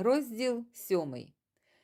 Розділ сьомий.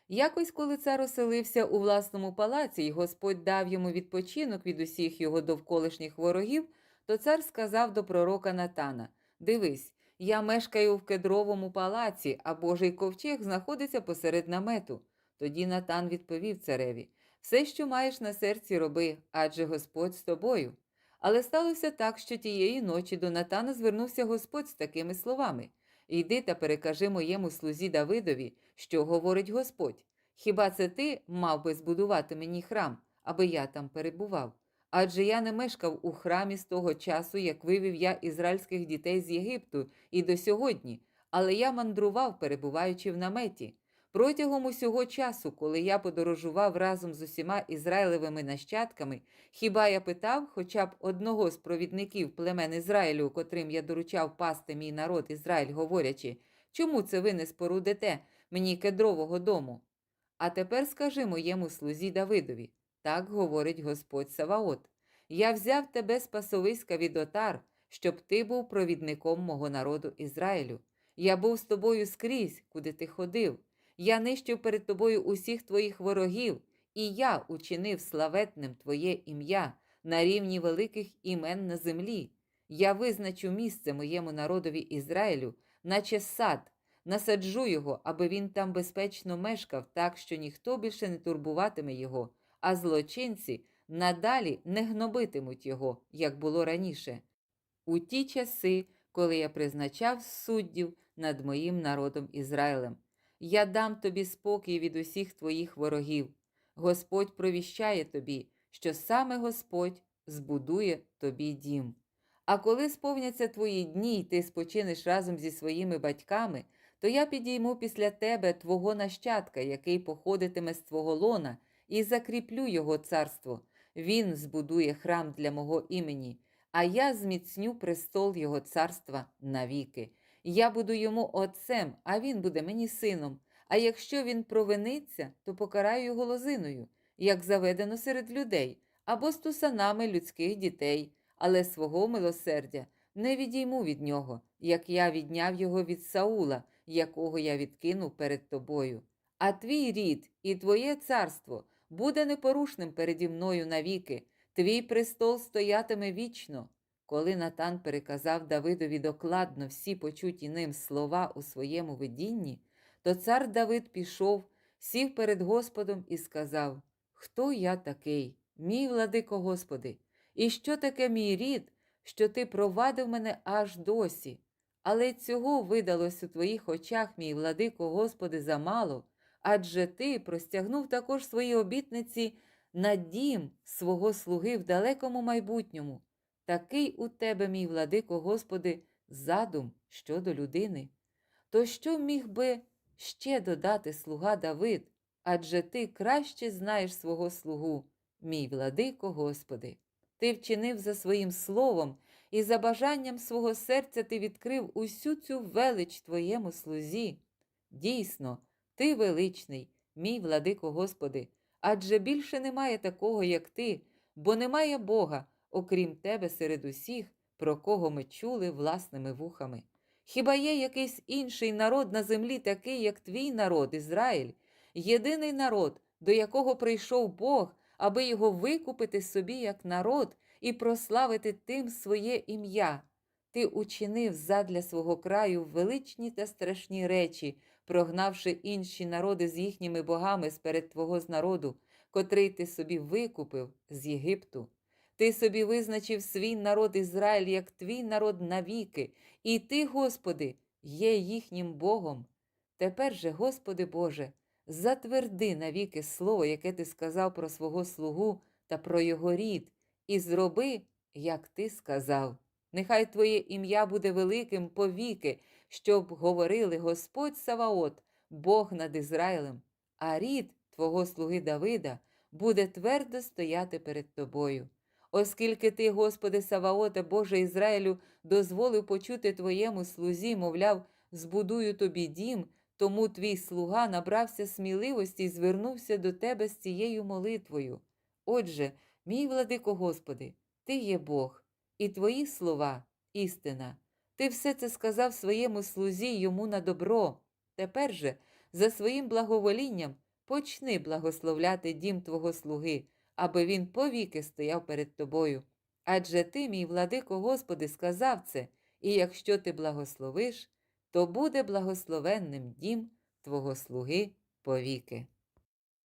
Якось, коли цар оселився у власному палаці, і Господь дав йому відпочинок від усіх його довколишніх ворогів, то цар сказав до пророка Натана: Дивись, я мешкаю в кедровому палаці, а Божий ковчег знаходиться посеред намету. Тоді Натан відповів цареві: Все, що маєш на серці, роби, адже Господь з тобою. Але сталося так, що тієї ночі до Натана звернувся Господь з такими словами: Йди та перекажи моєму слузі Давидові, що говорить Господь. Хіба це ти мав би збудувати мені храм, аби я там перебував? Адже я не мешкав у храмі з того часу, як вивів я ізраїльських дітей з Єгипту, і до сьогодні, але я мандрував, перебуваючи в наметі. Протягом усього часу, коли я подорожував разом з усіма ізраїлевими нащадками, хіба я питав хоча б одного з провідників племен Ізраїлю, котрим я доручав пасти мій народ Ізраїль, говорячи, чому це ви не спорудите мені кедрового дому? А тепер скажи моєму слузі Давидові, так говорить Господь Саваот. Я взяв тебе з пасовиська від отар, щоб ти був провідником мого народу Ізраїлю. Я був з тобою скрізь, куди ти ходив. Я нищив перед тобою усіх твоїх ворогів, і я учинив славетним твоє ім'я на рівні великих імен на землі. Я визначу місце моєму народові Ізраїлю, наче сад, насаджу його, аби він там безпечно мешкав, так що ніхто більше не турбуватиме його, а злочинці надалі не гнобитимуть його, як було раніше. У ті часи, коли я призначав суддів над моїм народом Ізраїлем. Я дам тобі спокій від усіх твоїх ворогів. Господь провіщає тобі, що саме Господь збудує тобі дім. А коли сповняться твої дні, і ти спочинеш разом зі своїми батьками, то я підійму після тебе твого нащадка, який походитиме з твого лона, і закріплю його царство. Він збудує храм для мого імені, а я зміцню престол його царства навіки. Я буду йому отцем, а він буде мені сином. А якщо він провиниться, то покараю його лозиною, як заведено серед людей, або стусанами людських дітей, але свого милосердя не відійму від нього, як я відняв його від Саула, якого я відкинув перед тобою. А твій рід і твоє царство буде непорушним переді мною навіки, твій престол стоятиме вічно. Коли Натан переказав Давидові докладно всі почуті ним слова у своєму видінні, то цар Давид пішов, сів перед Господом і сказав: Хто я такий, мій владико Господи, і що таке мій рід, що ти провадив мене аж досі? Але цього видалось у твоїх очах, мій владико Господи, замало, адже ти простягнув також свої обітниці на дім свого слуги в далекому майбутньому. Такий у тебе, мій владико Господи, задум щодо людини. То що міг би ще додати слуга Давид, адже ти краще знаєш свого слугу, мій владико Господи. Ти вчинив за своїм словом, і за бажанням свого серця ти відкрив усю цю велич твоєму слузі. Дійсно, ти величний, мій владико Господи, адже більше немає такого, як ти, бо немає Бога, окрім тебе серед усіх, про кого ми чули власними вухами. Хіба є якийсь інший народ на землі, такий, як твій народ, Ізраїль, єдиний народ, до якого прийшов Бог, аби його викупити собі як народ і прославити тим своє ім'я? Ти учинив задля свого краю величні та страшні речі, прогнавши інші народи з їхніми богами сперед твого народу, котрий ти собі викупив з Єгипту. Ти собі визначив свій народ Ізраїль як твій народ навіки, і ти, Господи, є їхнім Богом. Тепер же, Господи Боже, затверди навіки слово, яке ти сказав про свого слугу та про його рід, і зроби, як ти сказав. Нехай Твоє ім'я буде великим повіки, щоб говорили Господь Саваот, Бог над Ізраїлем, а рід Твого слуги Давида буде твердо стояти перед Тобою. Оскільки ти, Господи Саваоте, Боже Ізраїлю, дозволив почути Твоєму слузі, мовляв, збудую тобі дім, тому твій слуга набрався сміливості і звернувся до Тебе з цією молитвою. Отже, мій владико Господи, Ти є Бог, і Твої слова істина. Ти все це сказав своєму слузі йому на добро. Тепер же, за своїм благоволінням, почни благословляти дім Твого слуги, аби він повіки стояв перед тобою. Адже ти, мій владико Господи, сказав це, і якщо ти благословиш, то буде благословенним дім Твого слуги повіки.